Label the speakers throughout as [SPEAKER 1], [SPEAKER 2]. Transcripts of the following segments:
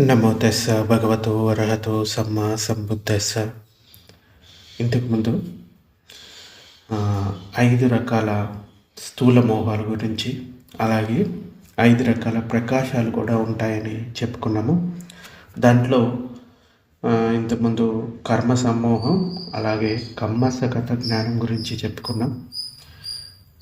[SPEAKER 1] నమో దశ భగవతో అర్హతో సమ్మా సంబుద్ధస్స. ఇంతకుముందు ఐదు రకాల స్థూల మోహాల గురించి అలాగే ఐదు రకాల ప్రకాశాలు కూడా ఉంటాయని చెప్పుకున్నాము. దాంట్లో ఇంతకుముందు కర్మ సమ్మోహం అలాగే కమ్మసగత జ్ఞానం గురించి చెప్పుకున్నాం.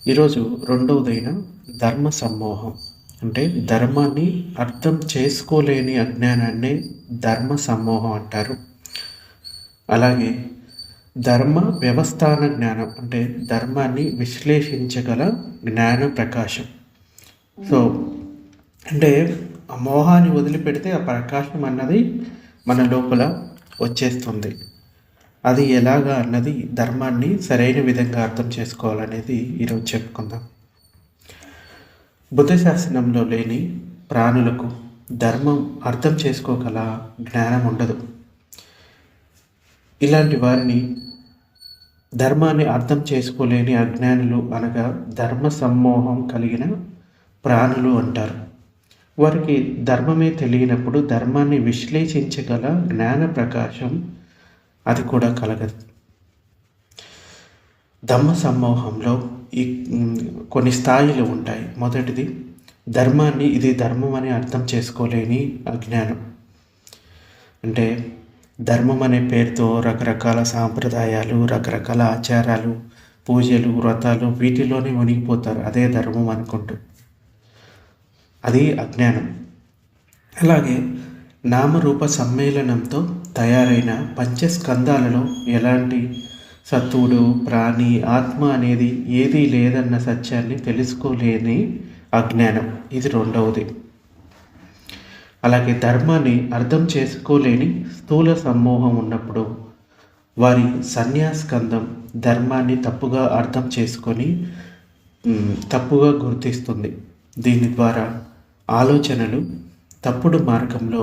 [SPEAKER 1] ఈరోజు రెండవదైన ధర్మ సమ్మోహం. అంటే ధర్మాన్ని అర్థం చేసుకోలేని అజ్ఞానాన్ని ధర్మ సమ్మోహం అంటారు. అలాగే ధర్మ వ్యవస్థాన జ్ఞానం అంటే ధర్మాన్ని విశ్లేషించగల జ్ఞాన ప్రకాశం. సో అంటే ఆ మోహాన్ని వదిలిపెడితే ఆ ప్రకాశం అన్నది మన లోపల వచ్చేస్తుంది. అది ఎలాగా అన్నది ధర్మాన్ని సరైన విధంగా అర్థం చేసుకోవాలనేది ఈరోజు చెప్పుకుందాం. బుద్ధశాసనంలో లేని ప్రాణులకు ధర్మం అర్థం చేసుకోగల జ్ఞానం ఉండదు. ఇలాంటి వారిని ధర్మాన్ని అర్థం చేసుకోలేని అజ్ఞానులు అనగా ధర్మ సమ్మోహం కలిగిన ప్రాణులు అంటారు. వారికి ధర్మమే తెలియనప్పుడు ధర్మాన్ని విశ్లేషించగల జ్ఞాన ప్రకాశం అది కూడా కలగదు. ధమ్మ సమ్మోహంలో ఈ కొన్ని స్థాయిలు ఉంటాయి. మొదటిది ధర్మాన్ని ఇది ధర్మం అని అర్థం చేసుకోలేని అజ్ఞానం. అంటే ధర్మం అనే పేరుతో రకరకాల సాంప్రదాయాలు రకరకాల ఆచారాలు పూజలు వ్రతాలు వీటిలోనే మునిగిపోతారు. అదే ధర్మం అనుకుంటూ. అది అజ్ఞానం. అలాగే నామరూప సమ్మేళనంతో తయారైన పంచస్కంధాలలో ఎలాంటి సత్తువుడు ప్రాణి ఆత్మ అనేది ఏదీ లేదన్న సత్యాన్ని తెలుసుకోలేని అజ్ఞానం. ఇది రెండవది. అలాగే ధర్మాన్ని అర్థం చేసుకోలేని స్థూల సమూహం ఉన్నప్పుడు వారి సన్యాస్కందం ధర్మాన్ని తప్పుగా అర్థం చేసుకొని తప్పుగా గుర్తిస్తుంది. దీని ద్వారా ఆలోచనలు తప్పుడు మార్గంలో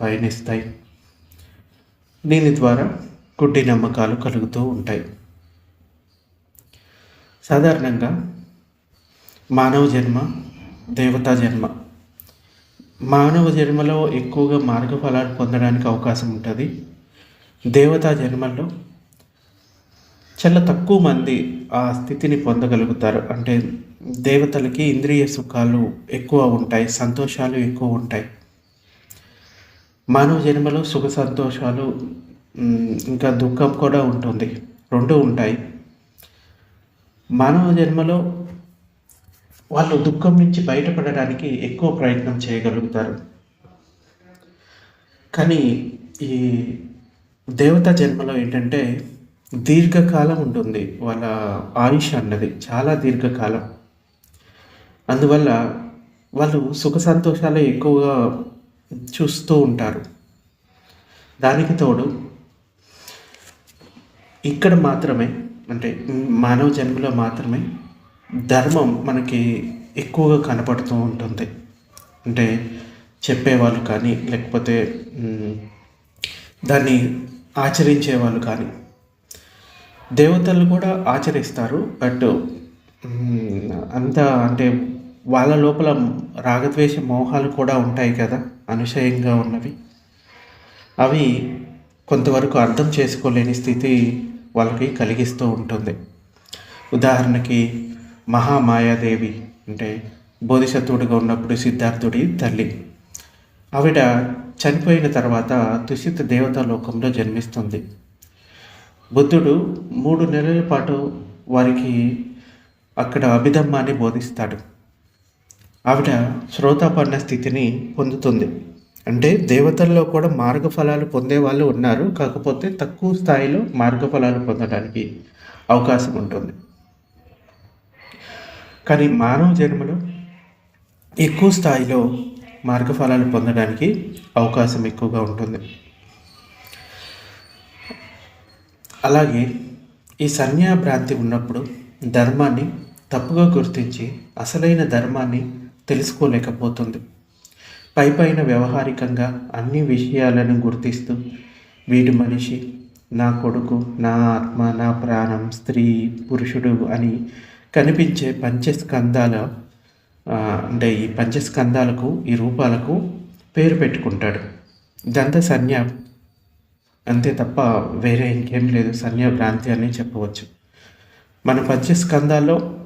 [SPEAKER 1] పయనిస్తాయి. దీని ద్వారా గుడ్డి నమ్మకాలు కలుగుతూ ఉంటాయి. సాధారణంగా మానవ జన్మ దేవతా జన్మ. మానవ జన్మలో ఎక్కువగా మార్గఫలాలు పొందడానికి అవకాశం ఉంటుంది. దేవతా జన్మల్లో చాలా తక్కువ మంది ఆ స్థితిని పొందగలుగుతారు. అంటే దేవతలకి ఇంద్రియ సుఖాలు ఎక్కువ ఉంటాయి సంతోషాలు ఎక్కువ ఉంటాయి. మానవ జన్మలో సుఖ సంతోషాలు ఇంకా దుఃఖం కూడా ఉంటుంది. రెండు ఉంటాయి. మానవ జన్మలో వాళ్ళు దుఃఖం నుంచి బయటపడడానికి ఎక్కువ ప్రయత్నం చేయగలుగుతారు. కానీ ఈ దేవతా జన్మలో ఏంటంటే దీర్ఘకాలం ఉంటుంది. వాళ్ళ ఆయుష్ అన్నది చాలా దీర్ఘకాలం. అందువల్ల వాళ్ళు సుఖ సంతోషాలు ఎక్కువగా చూస్తూ ఉంటారు. దానికి తోడు ఇక్కడ మాత్రమే అంటే మానవ జన్మలో మాత్రమే ధర్మం మనకి ఎక్కువగా కనపడుతూ ఉంటుంది. అంటే చెప్పేవాళ్ళు కానీ లేకపోతే దాన్ని ఆచరించే వాళ్ళు కానీ. దేవతలు కూడా ఆచరిస్తారు బట్ అంత అంటే వాళ్ళ లోపల రాగద్వేష మోహాలు కూడా ఉంటాయి కదా అనుశయంగా ఉన్నవి. అవి కొంతవరకు అర్థం చేసుకోలేని స్థితి వాళ్ళకి కలిగిస్తూ ఉంటుంది. ఉదాహరణకి మహామాయాదేవి అంటే బోధిసత్వుడిగా ఉన్నప్పుడు సిద్ధార్థుడి తల్లి. ఆవిడ చనిపోయిన తర్వాత తుషిత దేవతా లోకంలో జన్మిస్తుంది. బుద్ధుడు మూడు నెలల పాటు వారికి అక్కడ అభిధమ్మాన్ని బోధిస్తాడు. ఆవిడ శ్రోతాపన్న స్థితిని పొందుతుంది. అంటే దేవతల్లో కూడా మార్గఫలాలు పొందే వాళ్ళు ఉన్నారు. కాకపోతే తక్కువ స్థాయిలో మార్గఫలాలు పొందడానికి అవకాశం ఉంటుంది. కానీ మానవ జన్మలో ఎక్కువ స్థాయిలో మార్గఫలాలు పొందడానికి అవకాశం ఎక్కువగా ఉంటుంది. అలాగే ఈ సన్యాభ్రాంతి ఉన్నప్పుడు ధర్మాన్ని తప్పుగా గుర్తించి అసలైన ధర్మాన్ని తెలుసుకోలేకపోతుంది. పై పైన వ్యవహారికంగా అన్ని విషయాలను గుర్తిస్తూ వీడి మనిషి నా కొడుకు నా ఆత్మ నా ప్రాణం స్త్రీ పురుషుడు అని కనిపించే పంచస్కందాల అంటే ఈ పంచస్కందాలకు ఈ రూపాలకు పేరు పెట్టుకుంటాడు. ఇదంతా సన్య అంతే తప్ప వేరే ఇంకేం లేదు. సన్య భ్రాంతి అని చెప్పవచ్చు. మన పంచస్కందాల్లో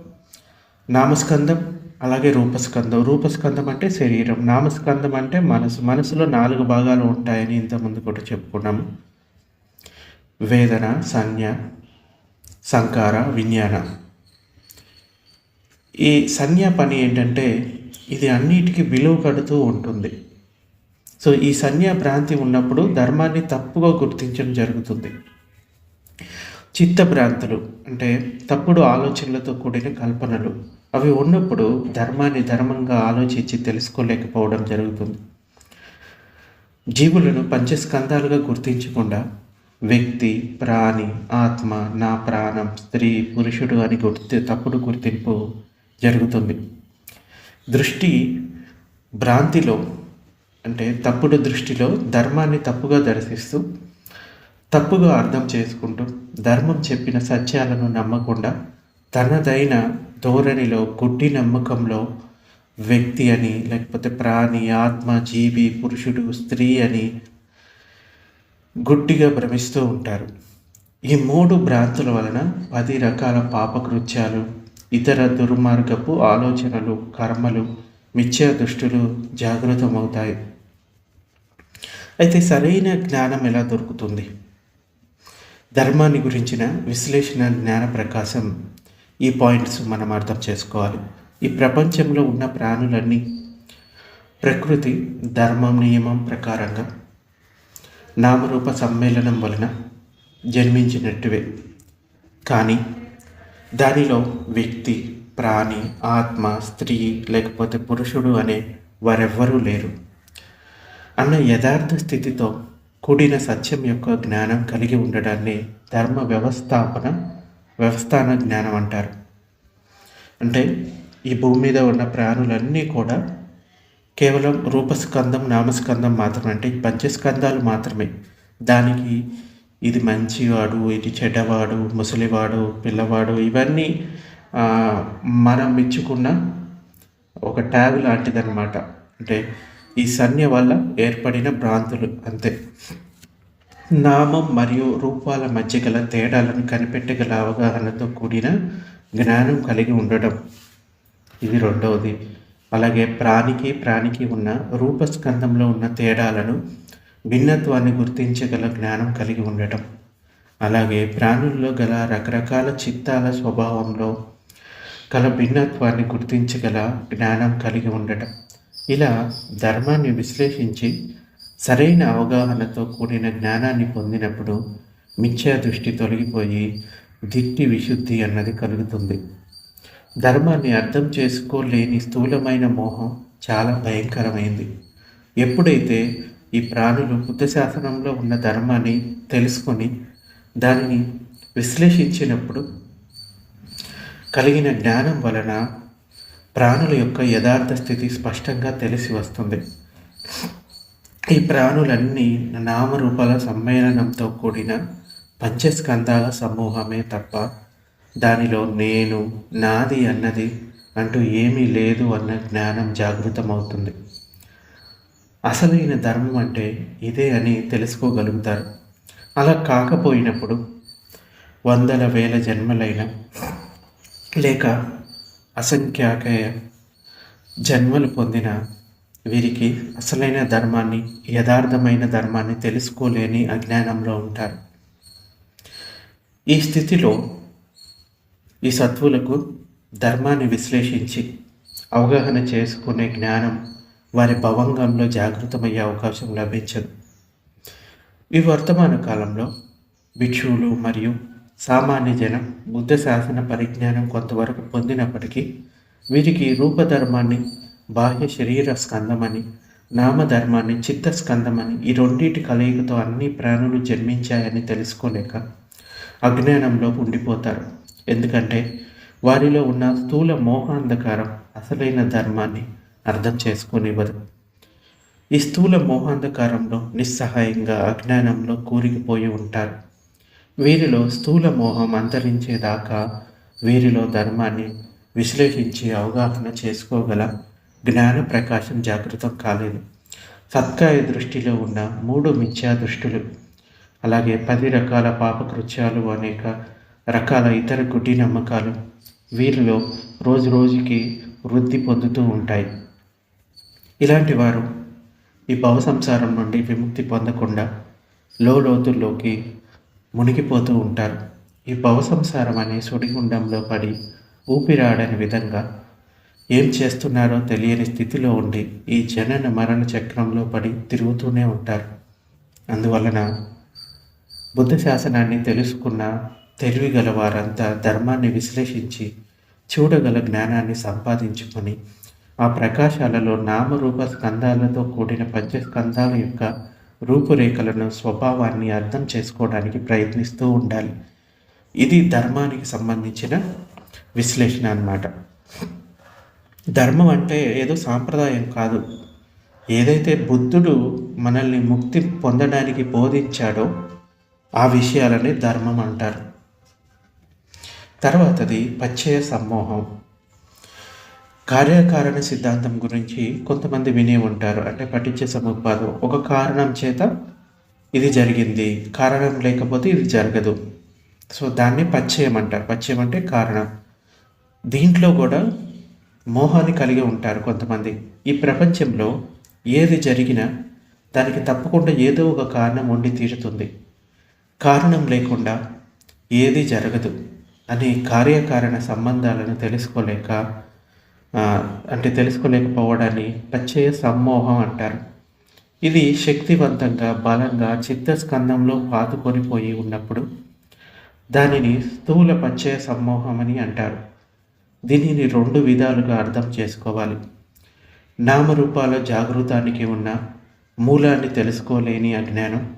[SPEAKER 1] నామస్కందం అలాగే రూపస్కందం రూపస్కందం అంటే శరీరం. నామస్కందం అంటే మనసు. మనసులో నాలుగు భాగాలు ఉంటాయని ఇంతకుముందు కూడా చెప్పుకున్నాము వేదన సంజ్ఞ సంకార విజ్ఞాన. ఈ సంజ్ఞ పని ఏంటంటే ఇది అన్నిటికీ విలువ కడుతూ ఉంటుంది. సో ఈ సంజ్ఞ భ్రాంతి ఉన్నప్పుడు ధర్మాన్ని తప్పుగా గుర్తించడం జరుగుతుంది. చిత్తభ్రాంతులు అంటే తప్పుడు ఆలోచనలతో కూడిన కల్పనలు. అవి ఉన్నప్పుడు ధర్మాన్ని ధర్మంగా ఆలోచించి తెలుసుకోలేకపోవడం జరుగుతుంది. జీవులను పంచస్కందాలుగా గుర్తించకుండా వ్యక్తి ప్రాణి ఆత్మ నా ప్రాణం స్త్రీ పురుషుడు అని గుర్తి తప్పుడు గుర్తింపు జరుగుతుంది. దృష్టి భ్రాంతిలో అంటే తప్పుడు దృష్టిలో ధర్మాన్ని తప్పుగా దర్శిస్తూ తప్పుగా అర్థం చేసుకుంటూ ధర్మం చెప్పిన సత్యాలను నమ్మకుండా తనదైన ధోరణిలో గుడ్డి నమ్మకంలో వ్యక్తి అని లేకపోతే ప్రాణి ఆత్మ జీవి పురుషుడు స్త్రీ అని గుడ్డిగా భ్రమిస్తూ ఉంటారు. ఈ మూడు భ్రాంతుల వలన పది రకాల పాపకృత్యాలు ఇతర దుర్మార్గపు ఆలోచనలు కర్మలు మిథ్యా దృష్టులు జాగృతమవుతాయి. అయితే సరైన జ్ఞానం ఎలా దొరుకుతుంది? ధర్మాన్ని గురించిన విశ్లేషణ జ్ఞాన ప్రకాశం ఈ పాయింట్స్ మనం అర్థం చేసుకోవాలి. ఈ ప్రపంచంలో ఉన్న ప్రాణులన్నీ ప్రకృతి ధర్మం నియమం ప్రకారంగా నామరూప సమ్మేళనం వలన జన్మించినట్టువే. కానీ దానిలో వ్యక్తి ప్రాణి ఆత్మ స్త్రీ లేకపోతే పురుషుడు అనే వారెవ్వరూ లేరు. అన్న యథార్థ స్థితితో కూడిన సత్యం యొక్క జ్ఞానం కలిగి ఉండడాన్ని ధర్మ వ్యవస్థాపన వ్యవస్థాన జ్ఞానం అంటారు. అంటే ఈ భూమి మీద ఉన్న ప్రాణులన్నీ కూడా కేవలం రూపస్కందం నామస్కందం మాత్రమే. అంటే పంచస్కందాలు మాత్రమే. దానికి ఇది మంచివాడు ఇది చెడ్డవాడు ముసలివాడు పిల్లవాడు ఇవన్నీ మనం మెచ్చుకున్న ఒక ట్యాగ్ లాంటిదన్నమాట. అంటే ఈ సన్య వల్ల ఏర్పడిన భ్రాంతులు అంతే. నామం మరియు రూపాల మధ్య గల తేడాలను కనిపెట్టగల అవగాహనతో కూడిన జ్ఞానం కలిగి ఉండడం ఇది రెండవది. అలాగే ప్రాణికి ప్రాణికి ఉన్న రూపస్కందంలో ఉన్న తేడాలను భిన్నత్వాన్ని గుర్తించగల జ్ఞానం కలిగి ఉండటం. అలాగే ప్రాణుల్లో గల రకరకాల చిత్తాల స్వభావంలో గల భిన్నత్వాన్ని గుర్తించగల జ్ఞానం కలిగి ఉండటం. ఇలా ధర్మాన్ని విశ్లేషించి సరైన అవగాహనతో కూడిన జ్ఞానాన్ని పొందినప్పుడు మిథ్యా దృష్టి తొలగిపోయి దిట్టి విశుద్ధి అన్నది కలుగుతుంది. ధర్మాన్ని అర్థం చేసుకోలేని స్థూలమైన మోహం చాలా భయంకరమైంది. ఎప్పుడైతే ఈ ప్రాణులు బుద్ధ శాసనంలో ఉన్న ధర్మాన్ని తెలుసుకొని దానిని విశ్లేషించినప్పుడు కలిగిన జ్ఞానం వలన ప్రాణుల యొక్క యథార్థ స్థితి స్పష్టంగా తెలిసి వస్తుంది. ఈ ప్రాణులన్నీ నామరూపాల సమ్మేళనంతో కూడిన పంచస్కందాల సమూహమే తప్ప దానిలో నేను నాది అన్నది అంటూ ఏమీ లేదు అన్న జ్ఞానం జాగృతమవుతుంది. అసలైన ధర్మం అంటే ఇదే అని తెలుసుకోగలుగుతారు. అలా కాకపోయినప్పుడు వందల వేల జన్మలైన లేక అసంఖ్యాక జన్మలు పొందిన వీరికి అసలైన ధర్మాన్ని యథార్థమైన ధర్మాన్ని తెలుసుకోలేని అజ్ఞానంలో ఉంటారు. ఈ స్థితిలో ఈ సత్వులకు ధర్మాన్ని విశ్లేషించి అవగాహన చేసుకునే జ్ఞానం వారి భవంగంలో జాగృతమయ్యే అవకాశం లభించదు. ఈ వర్తమాన కాలంలో భిక్షువులు మరియు సామాన్య జనం బుద్ధ శాసన పరిజ్ఞానం కొంతవరకు పొందినప్పటికీ వీరికి రూపధర్మాన్ని బాహ్య శరీర స్కందమని నామధర్మాన్ని చిత్త స్కందమని ఈ రెండింటి కలయికతో అన్ని ప్రాణులు జన్మించాయని తెలుసుకోలేక అజ్ఞానంలో ఉండిపోతారు. ఎందుకంటే వారిలో ఉన్న స్థూల మోహాంధకారం అసలైన ధర్మాన్ని అర్థం చేసుకునివ్వదు. ఈ స్థూల మోహాంధకారంలో నిస్సహాయంగా అజ్ఞానంలో కూరికిపోయి ఉంటారు. వీరిలో స్థూల మోహం అంతరించేదాకా వీరిలో ధర్మాన్ని విశ్లేషించి అవగాహన చేసుకోగల జ్ఞాన ప్రకాశం జాగృతం కాలేదు. సత్కాయ దృష్టిలో ఉన్న మూడు మిథ్యా దృష్టులు అలాగే పది రకాల పాపకృత్యాలు అనేక రకాల ఇతర గుడ్డి నమ్మకాలు వీరిలో రోజు రోజుకి వృద్ధి పొందుతూ ఉంటాయి. ఇలాంటి వారు ఈ భవ సంసారం నుండి విముక్తి పొందకుండా లోతుల్లోకి మునిగిపోతూ ఉంటారు. ఈ భవ సంసారం అనే సుడిగుండంలో పడి ఊపిరాడని విధంగా ఏం చేస్తున్నారో తెలియని స్థితిలో ఉండి ఈ జనన మరణ చక్రంలో పడి తిరుగుతూనే ఉంటారు. అందువలన బుద్ధ శాసనాన్ని తెలుసుకున్న తెలివి గల వారంతా ధర్మాన్ని విశ్లేషించి చూడగల జ్ఞానాన్ని సంపాదించుకొని ఆ ప్రకాశాలలో నామరూప స్కందాలతో కూడిన పంచస్కందాల యొక్క రూపురేఖలను స్వభావాన్ని అర్థం చేసుకోవడానికి ప్రయత్నిస్తూ ఉండాలి. ఇది ధర్మానికి సంబంధించిన విశ్లేషణ అన్నమాట. ధర్మం అంటే ఏదో సాంప్రదాయం కాదు. ఏదైతే బుద్ధుడు మనల్ని ముక్తి పొందడానికి బోధించాడో ఆ విషయాలని ధర్మం అంటారు. తర్వాతది పచ్చయ సమ్మోహం. కార్యకారణ సిద్ధాంతం గురించి కొంతమంది వినే ఉంటారు. అంటే పఠించే సముపాదం. ఒక కారణం చేత ఇది జరిగింది. కారణం లేకపోతే ఇది జరగదు. సో దాన్ని పచ్చయం అంటారు. పచ్చయం అంటే కారణం. దీంట్లో కూడా మోహాన్ని కలిగి ఉంటారు కొంతమంది. ఈ ప్రపంచంలో ఏది జరిగినా దానికి తప్పకుండా ఏదో ఒక కారణం ఉండి తీరుతుంది. కారణం లేకుండా ఏది జరగదు అని కార్యకారణ సంబంధాలను తెలుసుకోలేక అంటే తెలుసుకోలేకపోవడాన్ని ప్రత్యయ సమ్మోహం అంటారు. ఇది శక్తివంతంగా బలంగా చిత్తస్కందంలో పాతుకొనిపోయి ఉన్నప్పుడు దానిని స్థూల పచ్చయ సమ్మోహం అని అంటారు. దీనిని రెండు విధాలుగా అర్థం చేసుకోవాలి. నామరూపాల జాగృతానికి ఉన్న మూలాన్ని తెలుసుకోలేని అజ్ఞానం.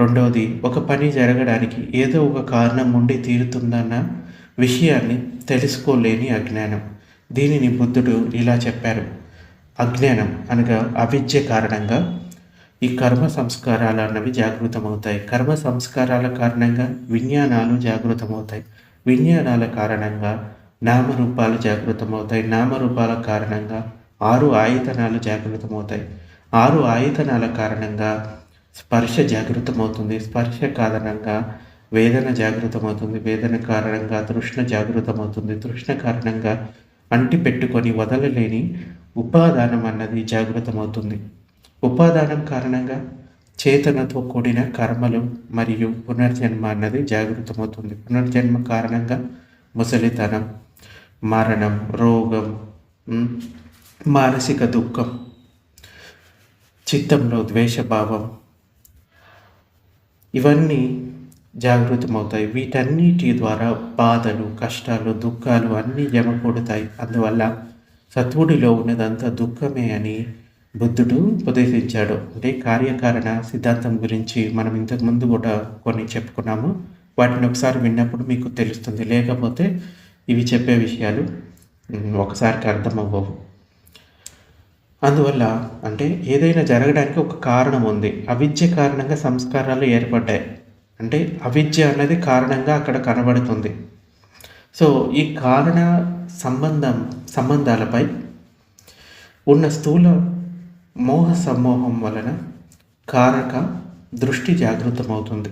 [SPEAKER 1] రెండవది ఒక పని జరగడానికి ఏదో ఒక కారణం ఉండి తీరుతుందన్న విషయాన్ని తెలుసుకోలేని అజ్ఞానం. దీనిని బుద్ధుడు ఇలా చెప్పారు. అజ్ఞానం అనగా అవిద్య కారణంగా ఈ కర్మ సంస్కారాలు అన్నవి జాగృతమవుతాయి. కర్మ సంస్కారాల కారణంగా విజ్ఞానాలు జాగృతమవుతాయి. విజ్ఞానాల కారణంగా నామరూపాలు జాగృతమవుతాయి. నామరూపాల కారణంగా ఆరు ఆయతనాలు జాగృతమవుతాయి. ఆరు ఆయతనాల కారణంగా స్పర్శ జాగృతమవుతుంది. స్పర్శ కారణంగా వేదన జాగృతమవుతుంది. వేదన కారణంగా తృష్ణ జాగృతమవుతుంది. తృష్ణ కారణంగా అంటి పెట్టుకొని వదలలేని ఉపాదానం అన్నది జాగృతమవుతుంది. ఉపాదానం కారణంగా చేతనతో కూడిన కర్మలు మరియు పునర్జన్మ అన్నది జాగృతమవుతుంది. పునర్జన్మ కారణంగా ముసలితనం మరణం రోగం మానసిక దుఃఖం చిత్తంలో ద్వేషభావం ఇవన్నీ జాగృతమవుతాయి వీటన్నిటి ద్వారా బాధలు కష్టాలు దుఃఖాలు అన్నీ జమకూడతాయి అందువల్ల సత్వుడిలో ఉన్నదంతా దుఃఖమే అని బుద్ధుడు ఉపదేశించాడు అంటే కార్యకారణ సిద్ధాంతం గురించి మనం ఇంతకుముందు కూడా కొన్ని చెప్పుకున్నాము. వాటిని ఒకసారి విన్నప్పుడు మీకు తెలుస్తుంది. లేకపోతే ఇవి చెప్పే విషయాలు ఒకసారికి అర్థం అవ్వవు. అందువల్ల అంటే ఏదైనా జరగడానికి ఒక కారణం ఉంది. అవిద్య కారణంగా సంస్కారాలు ఏర్పడ్డాయి. అంటే అవిద్య అన్నది కారణంగా అక్కడ కనబడుతుంది. సో ఈ కారణ సంబంధం సంబంధాలపై ఉన్న స్థూల మోహ సమ్మోహం వలన కారక దృష్టి జాగృతమవుతుంది.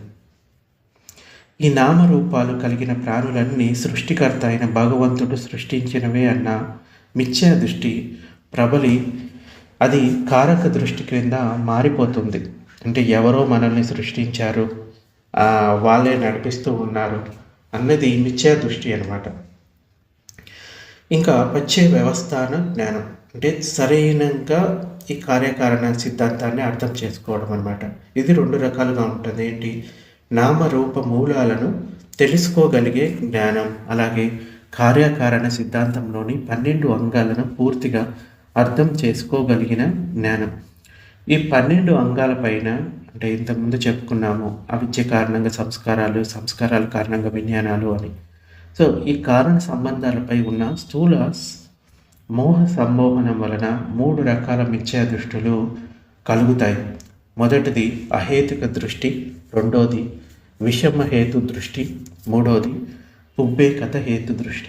[SPEAKER 1] ఈ నామరూపాలు కలిగిన ప్రాణులన్నీ సృష్టికర్త అయిన భగవంతుడు సృష్టించినవే అన్న మిథ్యా దృష్టి ప్రబలి అది కారక దృష్టి క్రింద మారిపోతుంది. అంటే ఎవరో మనల్ని సృష్టించారు వాళ్ళే నడిపిస్తూ ఉన్నారు అన్నది మిథ్యా దృష్టి అనమాట ఇంకా వచ్చే వ్యవస్థాన జ్ఞానం. అంటే సరైనగా ఈ కార్యకారణ సిద్ధాంతాన్ని అర్థం చేసుకోవడం అనమాట ఇది రెండు రకాలుగా ఉంటుంది. ఏంటి? నామరూప మూలాలను తెలుసుకోగలిగే జ్ఞానం అలాగే కార్యకారణ సిద్ధాంతంలోని పన్నెండు అంగాలను పూర్తిగా అర్థం చేసుకోగలిగిన జ్ఞానం. ఈ పన్నెండు అంగాలపైన అంటే ఇంతకుముందు చెప్పుకున్నాము అవిద్య కారణంగా సంస్కారాలు సంస్కారాల కారణంగా విజ్ఞానాలు అని. సో ఈ కారణ సంబంధాలపై ఉన్న స్థూల మోహ సంమోహనం వలన మూడు రకాల మిథ్యా దృష్టులు కలుగుతాయి. మొదటిది అహేతుక దృష్టి రెండోది విషమ హేతు దృష్టి. మూడోది ఉబ్బేకత హేతు దృష్టి.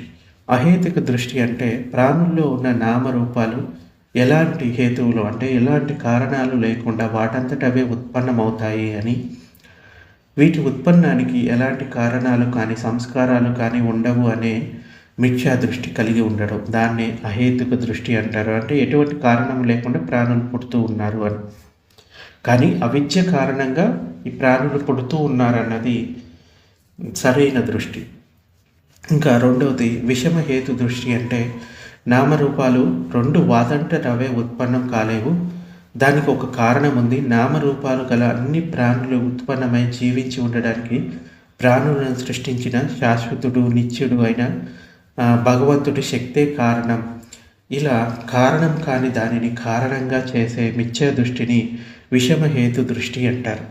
[SPEAKER 1] అహేతుక దృష్టి అంటే ప్రాణుల్లో ఉన్న నామరూపాలు ఎలాంటి హేతువులు అంటే ఎలాంటి కారణాలు లేకుండా వాటంతట అవే ఉత్పన్నమవుతాయి అని. వీటి ఉత్పన్నానికి ఎలాంటి కారణాలు కానీ సంస్కారాలు కానీ ఉండవు అనే మిథ్యా దృష్టి కలిగి ఉండడం. దాన్నే అహేతుక దృష్టి అంటారు. అంటే ఎటువంటి కారణం లేకుండా ప్రాణులు పుడుతూ ఉన్నారు అని. కానీ అవిద్య కారణంగా ఈ ప్రాణులు పుడుతూ ఉన్నారన్నది సరైన దృష్టి. ఇంకా రెండవది విషమ హేతు దృష్టి అంటే నామరూపాలు రెండు వాదంట రవే ఉత్పన్నం కాలేవు. దానికి ఒక కారణం ఉంది. నామరూపాలు గల అన్ని ప్రాణులు ఉత్పన్నమై జీవించి ఉండడానికి ప్రాణులను సృష్టించిన శాశ్వతుడు నిత్యుడు అయిన భగవంతుడి శక్తే కారణం. ఇలా కారణం కాని దానిని కారణంగా చేసే మిథ్యా దృష్టిని విషమ హేతు దృష్టి అంటారు.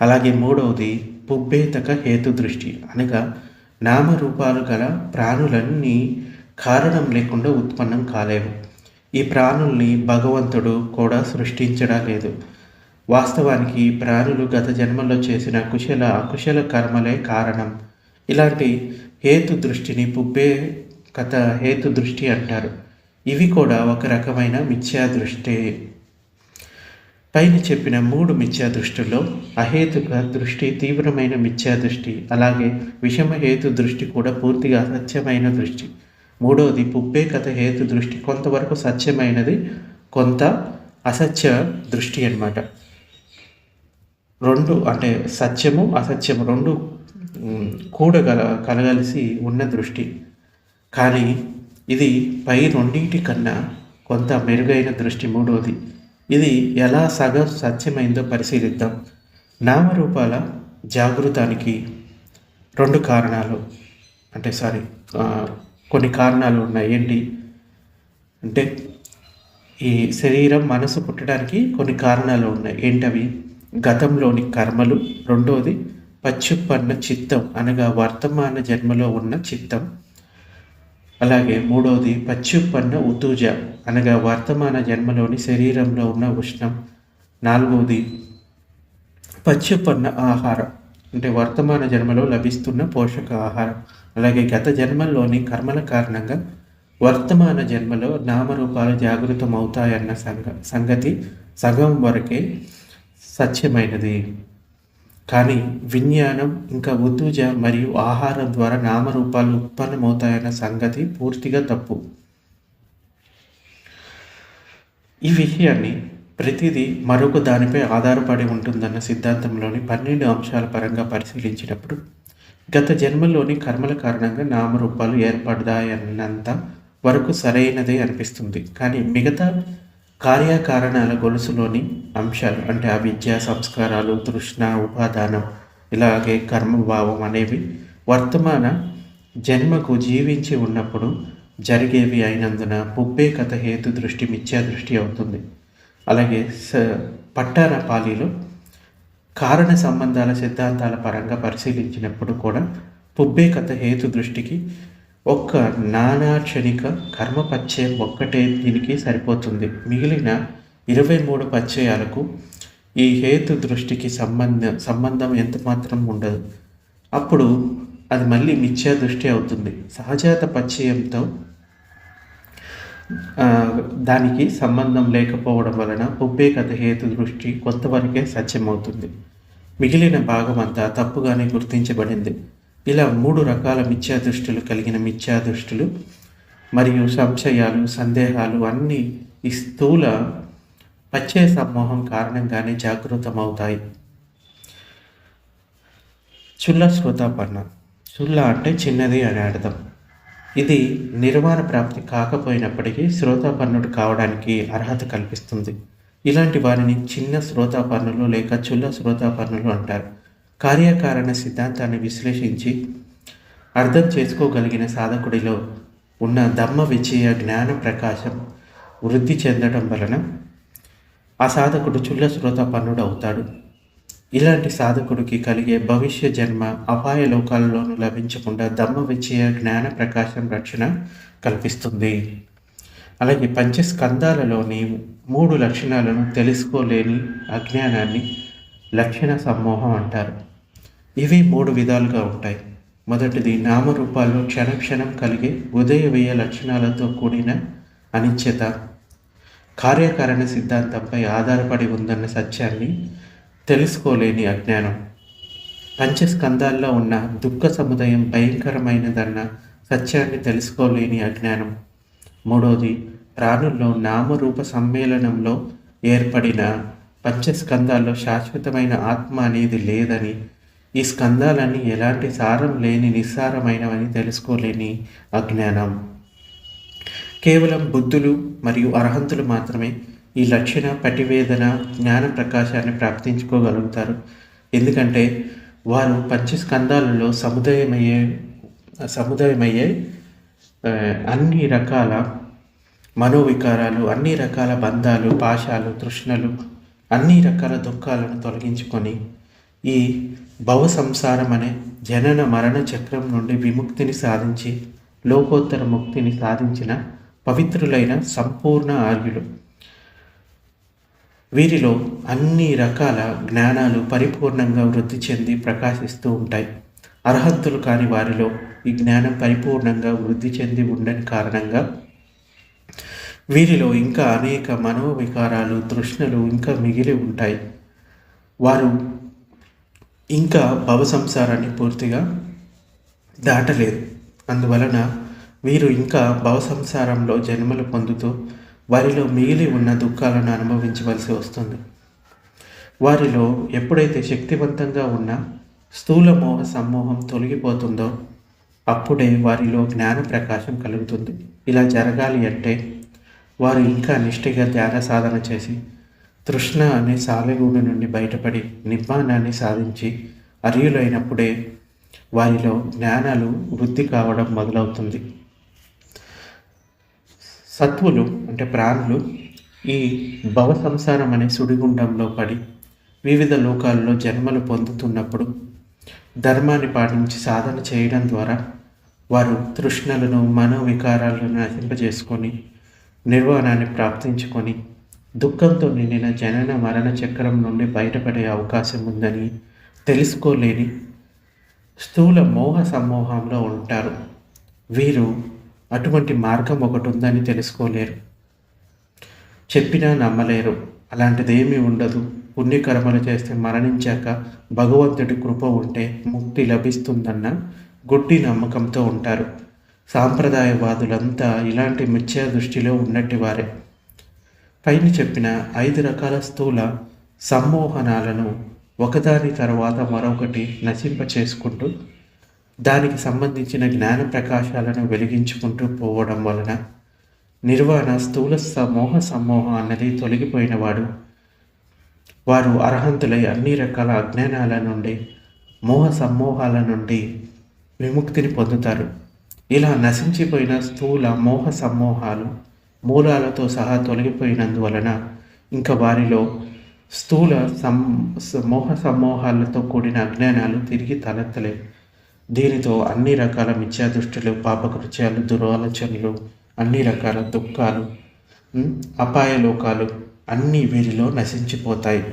[SPEAKER 1] అలాగే మూడవది పుబ్బేతక హేతు దృష్టి అనగా నామరూపాలు గల ప్రాణులన్నీ కారణం లేకుండా ఉత్పన్నం కాలేవు. ఈ ప్రాణుల్ని భగవంతుడు కూడా సృష్టించడం లేదు. వాస్తవానికి ప్రాణులు గత జన్మలో చేసిన కుశల అకుశల కర్మలే కారణం. ఇలాంటి హేతు దృష్టిని పుబ్బే కథ హేతు దృష్టి అంటారు. ఇవి కూడా ఒక రకమైన మిథ్యా దృష్టి పైన చెప్పిన మూడు మిథ్యా దృష్టిలో అహేతుక దృష్టి తీవ్రమైన మిథ్యా దృష్టి అలాగే విషమహేతు దృష్టి కూడా పూర్తిగా అసత్యమైన దృష్టి. మూడవది పుబ్బే కథ హేతు దృష్టి కొంతవరకు సత్యమైనది కొంత అసత్య దృష్టి అనమాట రెండు అంటే సత్యము అసత్యము రెండు కూడగల కలగలిసి ఉన్న దృష్టి. కానీ ఇది పై రెండింటి కన్నా కొంత మెరుగైన దృష్టి మూడవది ఇది ఎలా సగం సత్యమైందో పరిశీలిద్దాం. నామరూపాల జాగృతానికి రెండు కారణాలు. అంటే సారీ కొన్ని కారణాలు ఉన్నాయి. ఏంటి? అంటే ఈ శరీరం మనసు పుట్టడానికి కొన్ని కారణాలు ఉన్నాయి. ఏంటవి? గతంలోని కర్మలు. రెండోది పచ్చుపన్న చిత్తం అనగా వర్తమాన జన్మలో ఉన్న చిత్తం. అలాగే మూడవది పచ్చుపన్న ఉతూజ అనగా వర్తమాన జన్మలోని శరీరంలో ఉన్న ఉష్ణం. నాలుగవది పచ్చుపన్న ఆహారం అంటే వర్తమాన జన్మలో లభిస్తున్న పోషక ఆహారం. అలాగే గత జన్మల్లోని కర్మల కారణంగా వర్తమాన జన్మలో నామరూపాలు జాగృతం అవుతాయన్న సంగ సంగతి సగం వరకే సత్యమైనది. కానీ విజ్ఞానం ఇంకా ఉద్దుజ మరియు ఆహారం ద్వారా నామరూపాలు ఉత్పన్నమవుతాయన్న సంగతి పూర్తిగా తప్పు. ఈ విషయాన్ని ప్రతిదీ మరొక దానిపై ఆధారపడి ఉంటుందన్న సిద్ధాంతంలోని పన్నెండు అంశాల పరంగా పరిశీలించినప్పుడు గత జన్మలోని కర్మల కారణంగా నామరూపాలు ఏర్పడదాయన్నంత వరకు సరైనదే అనిపిస్తుంది. కానీ మిగతా కార్యకారణాల గొలుసులోని అంశాలు అంటే అవిద్య సంస్కారాలు తృష్ణ ఉపాదానం ఇలాగే కర్మభావం అనేవి వర్తమాన జన్మకు జీవించి ఉన్నప్పుడు జరిగేవి అయినందున పుబ్బే కథ హేతు దృష్టి మిథ్యా దృష్టి అవుతుంది. అలాగే స పట్టార పాలీలో కారణ సంబంధాల సిద్ధాంతాల పరంగా పరిశీలించినప్పుడు కూడా పుబ్బే కథ హేతు దృష్టికి ఒక్క నానాక్షణిక కర్మ పచ్చయం ఒక్కటే దీనికి సరిపోతుంది. మిగిలిన ఇరవై మూడు పచ్చయాలకు ఈ హేతు దృష్టికి సంబంధ సంబంధం ఎంత మాత్రం ఉండదు. అప్పుడు అది మళ్ళీ మిథ్యా దృష్టి అవుతుంది. సహజాత పచ్చయంతో దానికి సంబంధం లేకపోవడం వలన పుబ్బే కథ హేతు దృష్టి కొంతవరకే సత్యమవుతుంది. మిగిలిన భాగం అంతా తప్పుగానే గుర్తించబడింది. ఇలా మూడు రకాల మిథ్యాదృష్టులు కలిగిన మిథ్యాదృష్టులు మరియు సంశయాలు సందేహాలు అన్నీ ఈ స్థూల పచ్చే సమూహం కారణంగానే జాగృతమవుతాయి. చుల్ల శ్రోతాపన్న చుల్ల అంటే చిన్నది అని అర్థం. ఇది నిర్మాణ ప్రాప్తి కాకపోయినప్పటికీ శ్రోతాపన్నుడు కావడానికి అర్హత కల్పిస్తుంది. ఇలాంటి వారిని చిన్న శ్రోతాపన్నులు లేక చుల్ల శ్రోతాపన్నులు అంటారు. కార్యకారణ సిద్ధాంతాన్ని విశ్లేషించి అర్థం చేసుకోగలిగిన సాధకుడిలో ఉన్న దమ్మ విజయ జ్ఞాన ప్రకాశం వృద్ధి చెందడం వలన ఆ సాధకుడు చుల్ల శ్రోతాపన్నుడు అవుతాడు ఇలాంటి సాధకుడికి కలిగే భవిష్య జన్మ అపాయ లోకాలలోనూ లభించకుండా దమ్మ విజయ జ్ఞాన ప్రకాశం రక్షణ కల్పిస్తుంది. అలాగే పంచస్కందాలలోని మూడు లక్షణాలను తెలుసుకోలేని అజ్ఞానాన్ని లక్షణ సమూహం అంటారు. ఇవి మూడు విధాలుగా ఉంటాయి. మొదటిది నామరూపాల్లో క్షణక్షణం కలిగే ఉదయ వ్యయ లక్షణాలతో కూడిన అనిశ్చిత కార్యకారణ సిద్ధాంతంపై ఆధారపడి ఉందన్న సత్యాన్ని తెలుసుకోలేని అజ్ఞానం. పంచస్కందాల్లో ఉన్న దుఃఖ సముదాయం భయంకరమైనదన్న సత్యాన్ని తెలుసుకోలేని అజ్ఞానం. మూడోది ప్రాణుల్లో నామరూప సమ్మేళనంలో ఏర్పడిన పంచస్కందాల్లో శాశ్వతమైన ఆత్మ అనేది లేదని ఈ స్కందాలన్నీ ఎలాంటి సారం లేని నిస్సారమైనవని తెలుసుకోలేని అజ్ఞానం. కేవలం బుద్ధులు మరియు అర్హంతులు మాత్రమే ఈ లక్షణ పటివేదన జ్ఞాన ప్రకాశాన్ని ప్రాప్తించుకోగలుగుతారు. ఎందుకంటే వారు పంచస్కందాలలో సముదాయమయ్యే సముదాయమయ్యే అన్ని రకాల మనోవికారాలు అన్ని రకాల బంధాలు పాశాలు తృష్ణలు అన్ని రకాల దుఃఖాలను తొలగించుకొని ఈ భవ సంసారం అనే జనన మరణ చక్రం నుండి విముక్తిని సాధించి లోకోత్తర ముక్తిని సాధించిన పవిత్రులైన సంపూర్ణ ఆర్యులు. వీరిలో అన్ని రకాల జ్ఞానాలు పరిపూర్ణంగా వృద్ధి చెంది ప్రకాశిస్తూ ఉంటాయి. అర్హంతులు కాని వారిలో ఈ జ్ఞానం పరిపూర్ణంగా వృద్ధి చెంది ఉండని కారణంగా వీరిలో ఇంకా అనేక మనోవికారాలు తృష్ణలు ఇంకా మిగిలి ఉంటాయి. వారు ఇంకా భవ సంసారాన్ని పూర్తిగా దాటలేదు. అందువలన వీరు ఇంకా భవ సంసారంలో జన్మలు పొందుతూ వారిలో మిగిలి ఉన్న దుఃఖాలను అనుభవించవలసి వస్తుంది. వారిలో ఎప్పుడైతే శక్తివంతంగా ఉన్న స్థూల మోహ సమ్మోహం తొలగిపోతుందో అప్పుడే వారిలో జ్ఞాన ప్రకాశం కలుగుతుంది. ఇలా జరగాలి అంటే వారు ఇంకా నిష్ఠగా ధ్యాన సాధన చేసి తృష్ణ అనే సాలెగూడు నుండి బయటపడి నిర్మాణాన్ని సాధించి అర్యులైనప్పుడే వారిలో జ్ఞానాలు వృద్ధి కావడం మొదలవుతుంది. సత్వులు అంటే ప్రాణులు ఈ భవ సంసారం అనే సుడిగుండంలో పడి వివిధ లోకాల్లో జన్మలు పొందుతున్నప్పుడు ధర్మాన్ని పాటించి సాధన చేయడం ద్వారా వారు తృష్ణలను మనోవికారాలను నశింపజేసుకొని నిర్వాణాన్ని ప్రాప్తించుకొని దుఃఖంతో నిండిన జనన మరణ చక్రం నుండి బయటపడే అవకాశం ఉందని తెలుసుకోలేని స్థూల మోహ సమ్మోహంలో ఉంటారు. వీరు అటువంటి మార్గం ఒకటి ఉందని తెలుసుకోలేరు. చెప్పినా నమ్మలేరు. అలాంటిదేమీ ఉండదు. పుణ్యకర్మలు చేస్తే మరణించాక భగవంతుడి కృప ఉంటే ముక్తి లభిస్తుందన్న గుడ్డి నమ్మకంతో ఉంటారు. సాంప్రదాయవాదులంతా ఇలాంటి మిథ్యా దృష్టిలో ఉన్నట్టు వారే పైన చెప్పిన ఐదు రకాల స్థూల సమ్మోహనాలను ఒకదాని తర్వాత మరొకటి నశింప చేసుకుంటూ దానికి సంబంధించిన జ్ఞాన ప్రకాశాలను వెలిగించుకుంటూ పోవడం వలన నిర్వాణ స్థూల సమోహ సమ్మోహం అన్నది తొలగిపోయినవాడు వారు అర్హంతులై అన్ని రకాల అజ్ఞానాల నుండి మోహ సమ్మోహాల నుండి విముక్తిని పొందుతారు. ఇలా నశించిపోయిన స్థూల మోహ సమ్మోహాలు మూలాలతో సహా తొలగిపోయినందువలన ఇంకా వారిలో స్థూల సం మోహ సమ్మోహాలతో కూడిన అజ్ఞానాలు తిరిగి తలెత్తలేవు దీనితో అన్ని రకాల మిథ్యాదృష్టులు పాపకృత్యాలు దురాలోచనలు అన్ని రకాల దుఃఖాలు అపాయలోకాలు అన్నీ వీరిలో నశించిపోతాయి.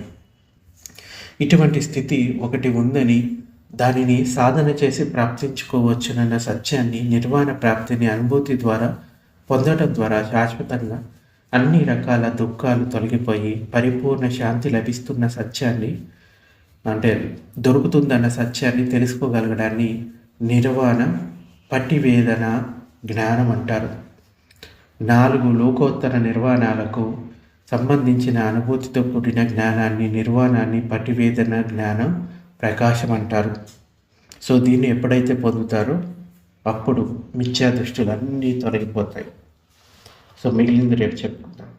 [SPEAKER 1] ఇటువంటి స్థితి ఒకటి ఉందని దానిని సాధన చేసి ప్రాప్తించుకోవచ్చునన్న సత్యాన్ని నిర్వాణ ప్రాప్తిని అనుభూతి ద్వారా పొందడం ద్వారా శాశ్వతంగా అన్ని రకాల దుఃఖాలు తొలగిపోయి పరిపూర్ణ శాంతి లభిస్తున్న సత్యాన్ని అంటే దొరుకుతుందన్న సత్యాన్ని తెలుసుకోగలగడాన్ని నిర్వాణ పట్టివేదన జ్ఞానం అంటారు. నాలుగు లోకోత్తర నిర్వాణాలకు సంబంధించిన అనుభూతితో కూడిన జ్ఞానాన్ని నిర్వాణాన్ని పట్టివేదన జ్ఞానం ప్రకాశం అంటారు. సో దీన్ని ఎప్పుడైతే పొందుతారో అప్పుడు మిథ్యా దృష్టిలు అన్నీ తొలగిపోతాయి. సో మిగిలింది రేపు చెప్పుకుంటాం